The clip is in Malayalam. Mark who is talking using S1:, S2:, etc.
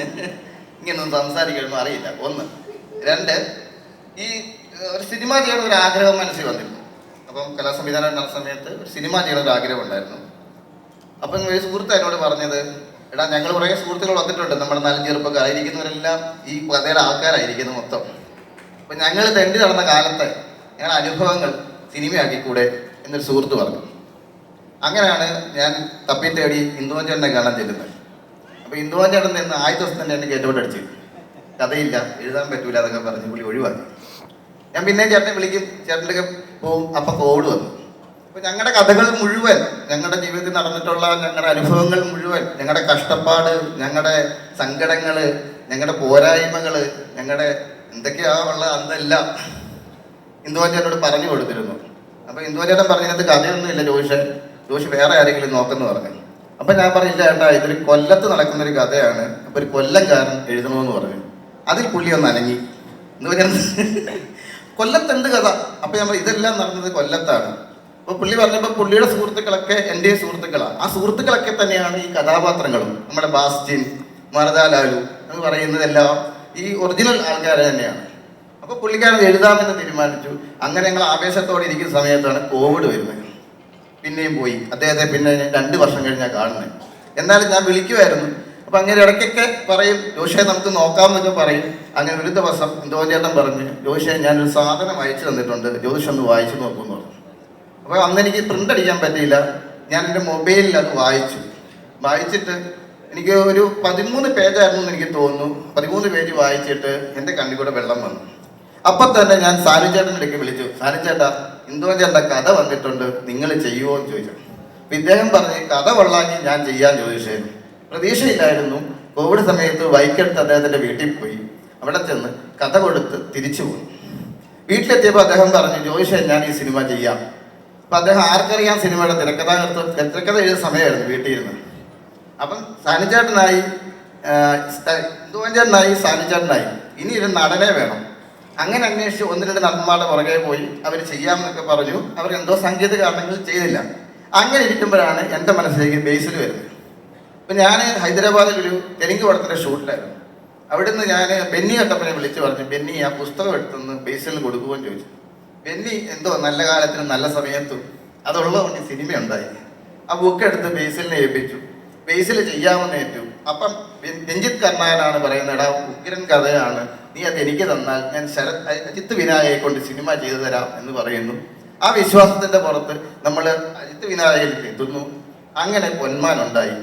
S1: ഇങ്ങനൊന്നും സംസാരിക്കണമെന്നും അറിയില്ല. ഒന്ന്. രണ്ട് ഈ ഒരു സിനിമ ചെയ്യണ ഒരു ആഗ്രഹം മനസ്സിൽ വന്നിരുന്നു. അപ്പം കലാസംവിധാനം നടന്ന സമയത്ത് ഒരു സിനിമ ചെയ്യണ ഒരു ആഗ്രഹം ഉണ്ടായിരുന്നു. അപ്പം ഒരു സുഹൃത്ത് എന്നോട് പറഞ്ഞത് എടാ ഞങ്ങൾ കുറേ സുഹൃത്തുക്കൾ വന്നിട്ടുണ്ട്. നമ്മുടെ നല്ല ചെറുപ്പക്കാരായിരിക്കുന്നവരെല്ലാം ഈ കഥയുടെ ആൾക്കാരായിരിക്കുന്നു മൊത്തം. അപ്പം ഞങ്ങൾ തെണ്ടി നടന്ന കാലത്തെ ഞങ്ങളുടെ അനുഭവങ്ങൾ സിനിമയാക്കിക്കൂടെ എന്നൊരു സുഹൃത്ത് പറഞ്ഞു. അങ്ങനെയാണ് ഞാൻ തപ്പി തേടി ഇന്ദുവഞ്ചേട്ടനെ കാണാൻ ചെല്ലുന്നത്. അപ്പോൾ ഇന്ദുവഞ്ചേട്ടൻ നിന്ന് ആദ്യ ദിവസം തന്നെ എന്നെ കയറ്റോട്ട് അടിച്ചു. കഥയില്ല എഴുതാൻ പറ്റൂല അതൊക്കെ പറഞ്ഞ് പുള്ളി ഒഴിവാക്കി. ഞാൻ പിന്നെ ചേട്ടനെ വിളിക്കും ചേട്ടന്റെ പോവും അപ്പം കോവിഡ് വന്നു. അപ്പൊ ഞങ്ങളുടെ കഥകൾ മുഴുവൻ ഞങ്ങളുടെ ജീവിതത്തിൽ നടന്നിട്ടുള്ള ഞങ്ങളുടെ അനുഭവങ്ങൾ മുഴുവൻ ഞങ്ങളുടെ കഷ്ടപ്പാട് ഞങ്ങളുടെ സങ്കടങ്ങൾ ഞങ്ങളുടെ പോരായ്മകൾ ഞങ്ങളുടെ എന്തൊക്കെയാ ഉള്ള അന്നെല്ലാം ഇന്ദുവഞ്ചേട്ടനോട് പറഞ്ഞു കൊടുത്തിരുന്നു. അപ്പോൾ ഇന്ദുവഞ്ചേട്ടൻ പറഞ്ഞതിനകത്ത് കഥയൊന്നും ഇല്ല ജോഷ് ജോഷ് വേറെ ആരെങ്കിലും നോക്കെന്ന് പറഞ്ഞു. അപ്പം ഞാൻ പറഞ്ഞില്ല ചേട്ടാ ഇതൊരു കൊല്ലത്ത് നടക്കുന്ന ഒരു കഥയാണ്. അപ്പൊ ഒരു കൊല്ലക്കാരൻ എഴുതണമെന്ന് പറഞ്ഞു. അതിൽ പുള്ളി ഒന്ന് അനങ്ങി. എന്ന് പറഞ്ഞാൽ കൊല്ലത്ത് എന്ത് കഥ? അപ്പോൾ ഞാൻ ഇതെല്ലാം നടന്നത് കൊല്ലത്താണ്. അപ്പോൾ പുള്ളി പറഞ്ഞപ്പോൾ പുള്ളിയുടെ സുഹൃത്തുക്കളൊക്കെ എന്റെ സുഹൃത്തുക്കളാണ് ആ സുഹൃത്തുക്കളൊക്കെ തന്നെയാണ് ഈ കഥാപാത്രങ്ങളും. നമ്മുടെ ബാസ്റ്റിൻ മരദാലാലു എന്ന് പറയുന്നതെല്ലാം ഈ ഒറിജിനൽ ആൾക്കാരെ തന്നെയാണ്. അപ്പോൾ പുള്ളിക്കാരൻ എഴുതാമെന്ന് തീരുമാനിച്ചു. അങ്ങനെ ഞങ്ങൾ ആവേശത്തോടെ ഇരിക്കുന്ന സമയത്താണ് കോവിഡ് വരുന്നത്. പിന്നെയും പോയി. അദ്ദേഹത്തെ പിന്നെ ഞാൻ രണ്ട് വർഷം കഴിഞ്ഞാൽ കാണുന്നത് എന്നാലും ഞാൻ വിളിക്കുമായിരുന്നു അപ്പം അങ്ങനെ ഇടയ്ക്കൊക്കെ പറയും ജോഷയെ നമുക്ക് നോക്കാമെന്നൊക്കെ പറയും. അങ്ങനെ ഒരു ദിവസം ചേട്ടൻ പറഞ്ഞു ജോഷയെ ഞാനൊരു സാധനം അയച്ചു തന്നിട്ടുണ്ട്. ജ്യോതിഷം ഒന്ന് വായിച്ചു നോക്കുമെന്ന് പറഞ്ഞു. അപ്പോൾ അന്ന് എനിക്ക് പ്രിന്റ് അടിക്കാൻ പറ്റിയില്ല. ഞാൻ എന്റെ മൊബൈലിൽ അത് വായിച്ചു. വായിച്ചിട്ട് എനിക്ക് ഒരു പതിമൂന്ന് പേജായിരുന്നു എന്ന് എനിക്ക് തോന്നുന്നു. പതിമൂന്ന് പേജ് വായിച്ചിട്ട് എന്റെ കണ്ണിൽ കൂടെ വെള്ളം വന്നു. അപ്പം തന്നെ ഞാൻ സാനുചേട്ടനിടയ്ക്ക് വിളിച്ചു. സാനുചേട്ടാ ഇന്ദുവഞ്ചേട്ടന്റെ കഥ വന്നിട്ടുണ്ട്. നിങ്ങൾ ചെയ്യുമോ എന്ന് ചോദിച്ചു. അപ്പം ഇദ്ദേഹം പറഞ്ഞ് കഥ കൊള്ളാക്കി ഞാൻ ചെയ്യാൻ ചോദിച്ചായിരുന്നു പ്രതീക്ഷയില്ലായിരുന്നു. കോവിഡ് സമയത്ത് വൈക്കെടുത്ത് അദ്ദേഹത്തിന്റെ വീട്ടിൽ പോയി. അവിടെ ചെന്ന് കഥ കൊടുത്ത് തിരിച്ചു പോയി. വീട്ടിലെത്തിയപ്പോൾ അദ്ദേഹം പറഞ്ഞു ജോയിഷേ ഞാൻ ഈ സിനിമ ചെയ്യാം. അപ്പം അദ്ദേഹം ആർക്കറിയാം സിനിമയുടെ തിരക്കഥാകൃത്ത് തിരക്കഥ എഴുതുന്ന സമയമായിരുന്നു വീട്ടിൽ ഇരുന്ന്. അപ്പം സാനിച്ചേട്ടനായി ഇന്ദുവഞ്ചേട്ടനായി സാനിച്ചേട്ടനായി. ഇനി ഒരു നടനെ വേണം. അങ്ങനെ അന്വേഷിച്ച് ഒന്ന് രണ്ട് നടന്മാരുടെ പുറകെ പോയി അവർ ചെയ്യാമെന്നൊക്കെ പറഞ്ഞു. അവർ എന്തോ സംഗീത കാരണങ്ങൾ ചെയ്തില്ല. അങ്ങനെ ഇരിക്കുമ്പോഴാണ് എന്റെ മനസ്സിലേക്ക് ബേസിൽ വരുന്നത്. അപ്പം ഞാൻ ഹൈദരാബാദിൽ ഒരു തെലുങ്ക് പടത്തിന്റെ ഷൂട്ടിലായിരുന്നു. അവിടുന്ന് ഞാൻ ബെന്നി കട്ടപ്പനെ വിളിച്ച് പറഞ്ഞു ബെന്നി ആ പുസ്തകം എടുത്തുനിന്ന് ബേസിൽ കൊടുക്കുമെന്ന് ചോദിച്ചു. ബെന്നി എന്തോ നല്ല കാലത്തിനും നല്ല സമയത്തും അതുള്ളതുകൊണ്ട് സിനിമ ഉണ്ടായി. ആ ബുക്ക് എടുത്ത് ബേസിലിനെ ഏൽപ്പിച്ചു. ബേസിൽ ചെയ്യാമെന്ന് ഏറ്റു. അപ്പം രഞ്ജിത്ത് കർണാകനാണ് പറയുന്നത് ഉഗ്രൻ കഥയാണ്. നീ അത് എനിക്ക് തന്നാൽ ഞാൻ ശരത് അജിത്ത് വിനായകയെ കൊണ്ട് സിനിമ ചെയ്തു തരാം എന്ന് പറയുന്നു. ആ വിശ്വാസത്തിന്റെ പുറത്ത് നമ്മൾ അജിത്ത് വിനായകയിൽ എത്തുന്നു അങ്ങനെ പൊന്മാൻ ഉണ്ടായി